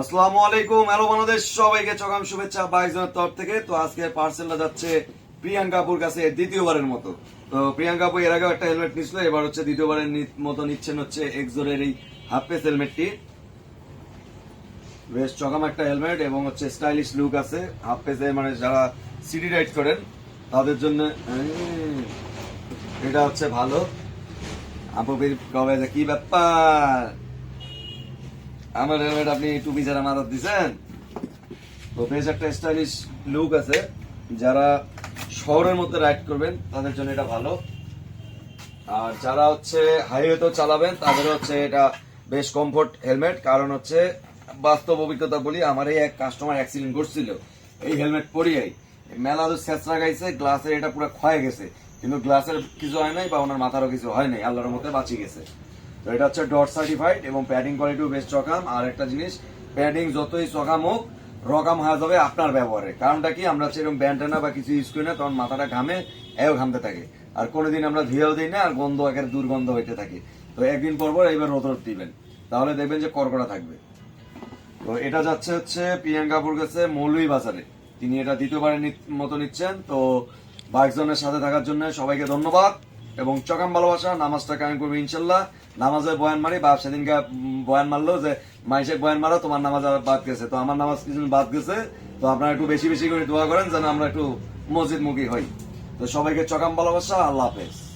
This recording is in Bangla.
আসসালামু আলাইকুম। হ্যালো বাংলাদেশ, সবাইকে চকাম শুভেচ্ছা বাইজনের তরফ থেকে। তো আজকে পার্সেলটা যাচ্ছে প্রিয়াঙ্কাপুর কাছে দ্বিতীয়বারের মতো। তো প্রিয়াঙ্কাপু এর আগেও একটা হেলমেট নিছিল, এবার হচ্ছে দ্বিতীয়বারের মতো নিচ্ছেন হচ্ছে এক্সোরের এই হাফ হেলমেটটি বেশ চকাম একটা হেলমেট এবং হচ্ছে স্টাইলিশ লুক আছে। হাফ পেসে মানে যারা সিটি রাইড করেন, তাদের জন্য এটা হচ্ছে ভালো। আপু কবে কি ব্যাপার? আমার হেলমেট আপনি টুপি ছাড়া মাথার দিছেন। তো বেশ একটা স্টাইলিশ লুক আছে। যারা শহরের মধ্যে রাইড করবেন, তাদের জন্য এটা ভালো। আর যারা হচ্ছে হাইওয়েতেও চালাবেন তাদের হচ্ছে এটা বেশ কমফোর্ট হেলমেট কারণ হচ্ছে, বাস্তব অভিজ্ঞতা বলি, আমার এই এক কাস্টমার অ্যাক্সিডেন্ট করছিল এই হেলমেট পরিয়াই। মেলা তো ছেঁচড়া গাইছে গ্লাসের এটা পুরো ক্ষয়ে গেছে। কিন্তু গ্লাসের কিছু হয় নাই বা ওনার মাথারও কিছু হয় নাই, আল্লাহর মতে বাঁচিয়ে গেছে। তো এটা হচ্ছে ডট সার্টিফাইড এবং প্যাডিং কোয়ালিটিও বেশ চকাম। আর একটা জিনিস প্যাডিং যতই চকাম হোক রকাম হয়ে যাবে আপনার ব্যবহারে। কারণটা কি? আমরা সেরকম ব্যান্ডেনা বা কিছু ইউজ করি না, তখন মাথাটা ঘামে, এও ঘামতে থাকে। আর কোনোদিন আমরা ধুয়েও দিই না, আর গন্ধ একের দুর্গন্ধ হইতে থাকে। তো একদিন পর পর এইবার রোদ দিবেন। তাহলে দেখবেন যে কড়কড়া থাকবে। তো এটা যাচ্ছে হচ্ছে প্রিয়াঙ্কাপুর কাছে মৌলভী বাজারে। তিনি এটা দ্বিতীয়বারের মতো নিচ্ছেন। তো বাইকজনের সাথে থাকার জন্য সবাইকে ধন্যবাদ। এবং চকাম ভালোবাসা, নামাজটা কায়েম করবে ইনশাল্লাহ। নামাজে বয়ান মারি, বাপ সেদিনকে বয়ান মারলো যে মাইসে বয়ান মারো, তোমার নামাজ বাদ গেছে। তো আমার নামাজ কিছু বাদ গেছে। তো আপনারা একটু বেশি বেশি করে দোয়া করেন যেন আমরা একটু মসজিদ মুখী হই। তো সবাইকে চকাম ভালোবাসা, আল্লাহ হাফেজ।